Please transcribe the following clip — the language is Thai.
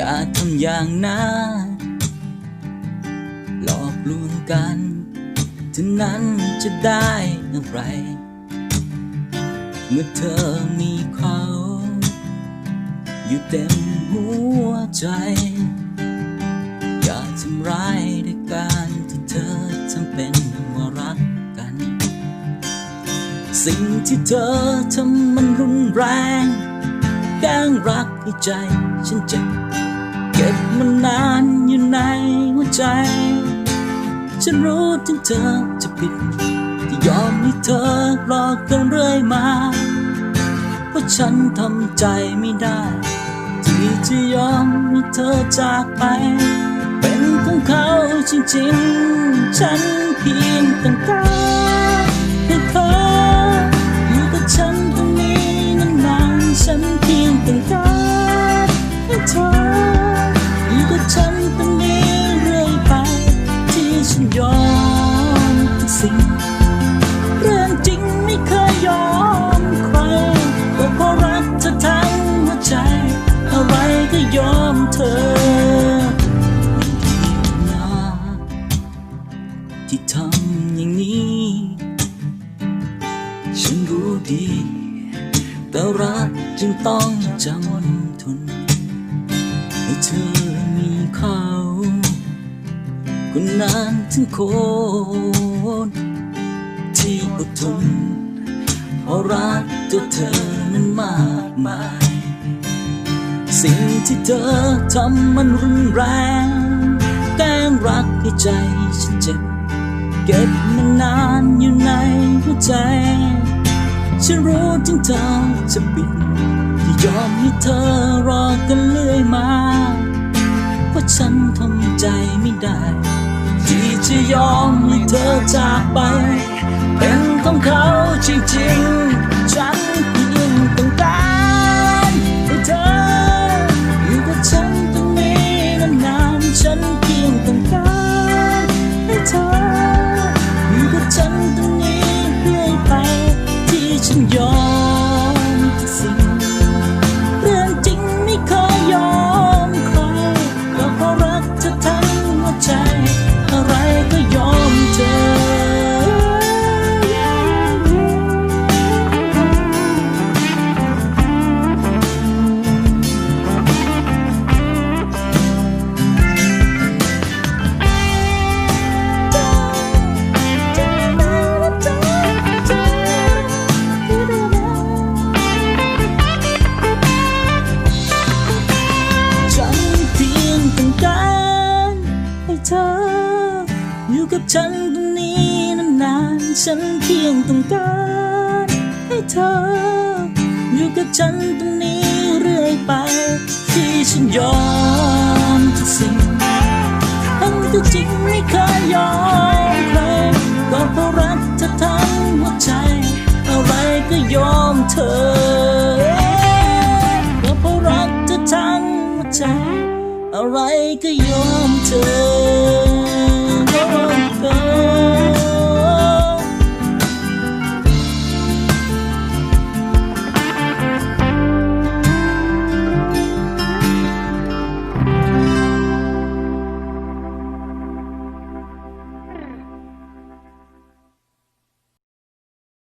อย่าทำอย่างนั้นหลอกลวงกันถึงนั้นจะได้อะไร เมื่อเธอมีเขา อยู่เต็มหัวใจ อย่าทำร้ายด้วยการที่เธอทำเป็นว่ารักกัน สิ่งที่เธอทำมันรุนแรงแกล้งรักให้ใจฉันเจ็บ เก็บมันนานอยู่ในหัวใจ ฉันรู้ถึงเธอจะผิดที่ยอมให้เธอรอกันเรื่อยมา เพราะฉันทำใจไม่ได้ ที่จะยอมให้เธอจากไป เป็นของเขาจริงๆ ฉันเพียงต้องการ แต่รักจึงต้องจำทนให้เธอมีเขาคนนั้นถึงคนที่อดทนเพราะรักตัวเธอนั้นมากมาย สิ่งที่เธอทำมันรุนแรงแกล้งรักให้ใจฉันเจ็บ เก็บมันนานอยู่ในหัวใจ ฉันรู้ถึงเธอจะปิดที่ยอมให้เธอรอกันเรื่อยมา เพราะฉันทำใจไม่ได้ ที่จะยอมให้เธอจากไป เป็นของเขาจริงๆ ฉันเพียงต้อง ฉันตรงนี้นานๆฉันเพียงต้องการให้เธอ อยู่กับฉันตรงนี้เรื่อยไป ที่ฉันยอมทุกสิ่งทั้งที่จริงไม่เคยยอมใครก็เพราะรักเธอทั้งหัวใจ อะไรก็ยอมเธอก็เพราะรักเธอทั้งหัวใจ อะไรก็ยอมเธอ